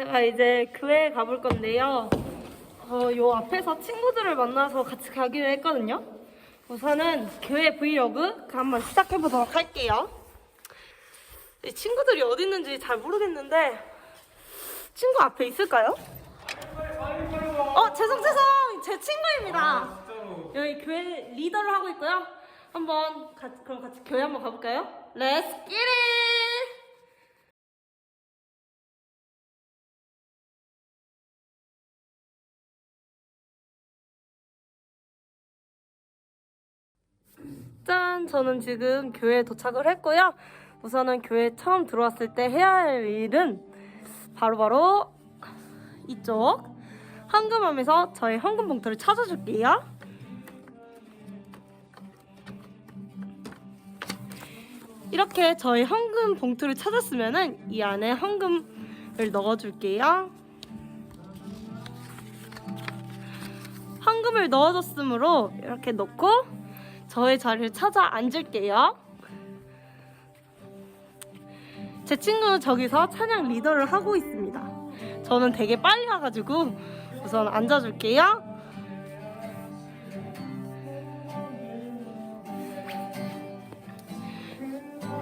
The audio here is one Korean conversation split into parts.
제가 이제 교회에 가볼 건데요. 어, 요 앞에서 친구들을 만나서 같이 가기로 했거든요. 우선은 교회 브이로그 한번 시작해 보도록 할게요. 이 친구들이 어디 있는지 잘 모르겠는데 친구 앞에 있을까요? 어 죄송 죄송 제 친구입니다. 여기 교회 리더를 하고 있고요. 한번 같이, 그럼 같이 교회 한번 가볼까요? Let's! 짠! 저는 지금 교회에 도착을 했고요. 우선은 교회 처음 들어왔을 때 해야 할 일은 바로 바로 이쪽 황금함에서 저의 황금 봉투를 찾아줄게요. 이렇게 저희 황금 봉투를 찾았으면은 이 안에 황금을 넣어줄게요. 황금을 넣어줬으므로 이렇게 넣고 저의 자리를 찾아 앉을게요. 제 친구는 저기서 찬양 리더를 하고 있습니다. 저는 되게 빨리 와가지고 우선 앉아줄게요.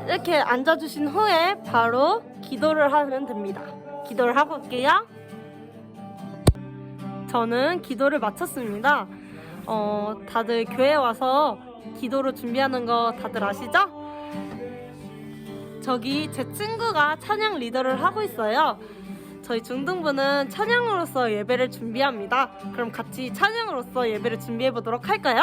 이렇게 앉아주신 후에 바로 기도를 하면 됩니다. 기도를 하고 올게요. 저는 기도를 마쳤습니다. 어, 다들 교회 와서 기도를 준비하는 거 다들 아시죠? 저기 제 친구가 찬양 리더를 하고 있어요. 저희 중등부는 찬양으로서 예배를 준비합니다. 그럼 같이 찬양으로서 예배를 준비해 보도록 할까요?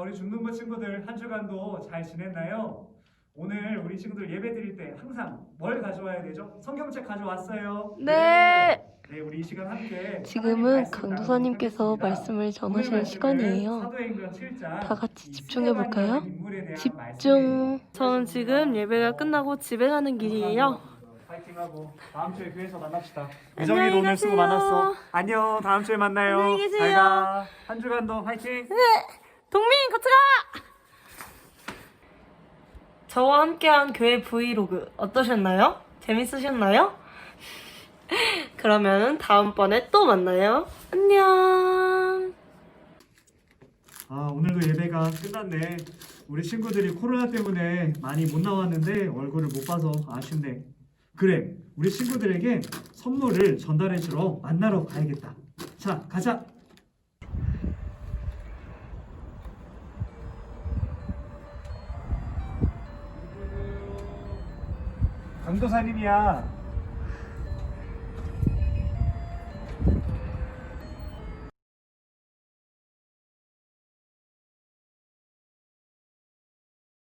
우리 중등부 친구들 한 주간도 잘 지냈나요? 오늘 우리 친구들 예배 드릴 때 항상 뭘 가져와야 되죠? 성경책 가져왔어요. 네. 네, 지금은 강도사님께서. 말씀을 전하시는 시간이에요. 사도행전 7장 다 같이 이 집중해 볼까요? 집중. 저는 지금 예배가 끝나고 집에 가는 길이에요. 파이팅하고 다음 주에 교회에서 만납시다. 안녕히 우정이 오늘 수고. 많았어. 안녕. 다음 주에 만나요. 안녕히 계세요. 잘 가. 한 주간도 파이팅. 동민 같이 가! 저와 함께한 교회 브이로그 어떠셨나요? 재밌으셨나요? 그러면 다음번에 또 만나요. 안녕. 아 오늘도 예배가 끝났네. 우리 친구들이 코로나 때문에 많이 못 나왔는데 얼굴을 못 봐서 아쉽네. 그래, 우리 친구들에게 선물을 전달해 주러 만나러 가야겠다. 자, 가자. 강도사님이야.